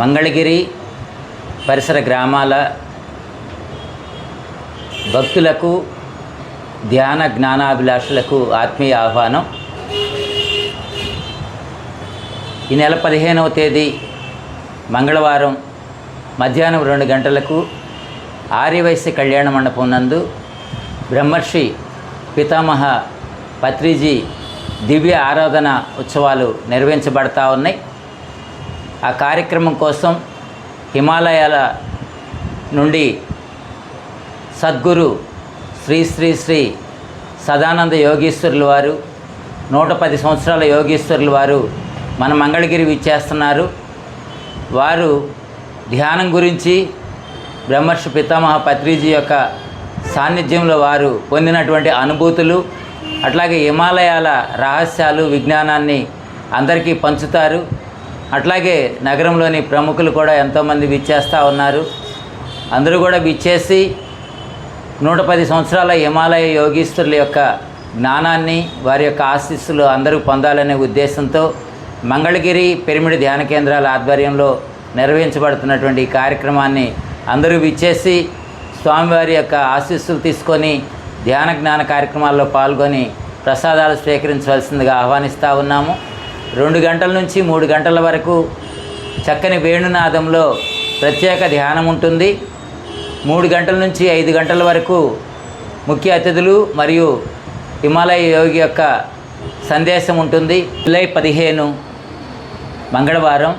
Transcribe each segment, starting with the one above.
మంగళగిరి పరిసర గ్రామాల భక్తులకు ధ్యాన జ్ఞానాభిలాషులకు ఆత్మీయ ఆహ్వానం. ఈ నెల పదిహేనవ తేదీ మంగళవారం మధ్యాహ్నం రెండు గంటలకు ఆర్యవైశ్య కళ్యాణ మండపం నందు బ్రహ్మర్షి పితామహ పత్రిజీ దివ్య ఆరాధన ఉత్సవాలు నిర్వహించబడతా ఉన్నాయి. ఆ కార్యక్రమం కోసం హిమాలయాల నుండి సద్గురు శ్రీ శ్రీ శ్రీ సదానంద యోగీశ్వరుల వారు నూట పది సంవత్సరాల యోగీశ్వరుల వారు మన మంగళగిరి విచ్చేస్తున్నారు. వారు ధ్యానం గురించి బ్రహ్మర్షి పితామహ పత్రిజీ యొక్క సాన్నిధ్యంలో వారు పొందినటువంటి అనుభూతులు అట్లాగే హిమాలయాల రహస్యాలు విజ్ఞానాన్ని అందరికీ పంచుతారు. అట్లాగే నగరంలోని ప్రముఖులు కూడా ఎంతోమంది విచ్చేస్తూ ఉన్నారు. అందరూ కూడా విచ్చేసి నూట పది సంవత్సరాల హిమాలయ యోగీశ్వరుల యొక్క జ్ఞానాన్ని వారి యొక్క ఆశీస్సులు అందరూ పొందాలనే ఉద్దేశంతో మంగళగిరి పిరమిడ్ ధ్యాన కేంద్రాల ఆధ్వర్యంలో నిర్వహించబడుతున్నటువంటి ఈ కార్యక్రమాన్ని అందరూ విచ్చేసి స్వామివారి యొక్క ఆశీస్సులు తీసుకొని ధ్యాన జ్ఞాన కార్యక్రమాల్లో పాల్గొని ప్రసాదాలు స్వీకరించవలసిందిగా ఆహ్వానిస్తూ ఉన్నాము. రెండు గంటల నుంచి మూడు గంటల వరకు చక్కని వేణునాదంలో ప్రత్యేక ధ్యానం ఉంటుంది. మూడు గంటల నుంచి ఐదు గంటల వరకు ముఖ్య అతిథులు మరియు హిమాలయ యోగి యొక్క సందేశం ఉంటుంది. జూలై పదిహేను మంగళవారం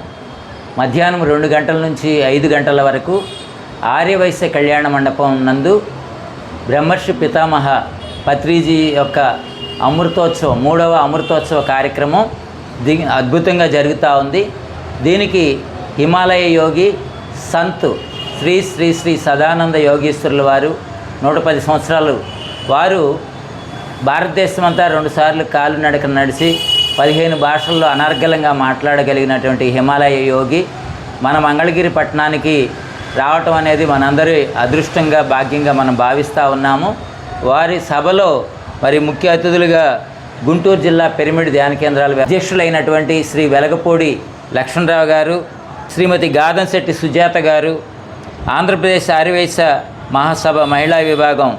మధ్యాహ్నం రెండు గంటల నుంచి ఐదు గంటల వరకు ఆర్యవైశ్య కళ్యాణ మండపం నందు బ్రహ్మర్షి పితామహ పత్రిజీ యొక్క అమృతోత్సవం మూడవ అమృతోత్సవ కార్యక్రమం ది అద్భుతంగా జరుగుతూ ఉంది. దీనికి హిమాలయ యోగి సంత్ శ్రీ శ్రీ శ్రీ సదానంద యోగీశ్వరుల వారు నూట పది సంవత్సరాలు. వారు భారతదేశం అంతా రెండుసార్లు కాలు నడక నడిచి పదిహేను భాషల్లో అనర్గలంగా మాట్లాడగలిగినటువంటి హిమాలయ యోగి మన మంగళగిరి పట్టణానికి రావటం అనేది మనందరి అదృష్టంగా భాగ్యంగా మనం భావిస్తూ ఉన్నాము. వారి సభలో మరి ముఖ్య అతిథులుగా గుంటూరు జిల్లా పిరమిడ్ ధ్యాన కేంద్రాల అధ్యక్షులైనటువంటి శ్రీ వెలగపూడి లక్ష్మణరావు గారు శ్రీమతి గాదంశెట్టి సుజాత గారు ఆంధ్రప్రదేశ్ ఆర్యవేశ మహాసభ మహిళా విభాగం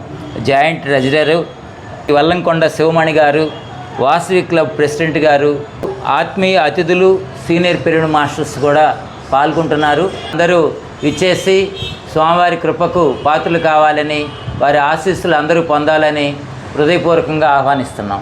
జాయింట్ ట్రెజరరు వల్లంకొండ శివమణి గారు వాసవి క్లబ్ ప్రెసిడెంట్ గారు ఆత్మీయ అతిథులు సీనియర్ పిరియడ్ మాస్టర్స్ కూడా పాల్గొంటున్నారు. అందరూ విచ్చేసి స్వామివారి కృపకు పాత్రలు కావాలని వారి ఆశీస్సులు అందరూ పొందాలని హృదయపూర్వకంగా ఆహ్వానిస్తున్నాం.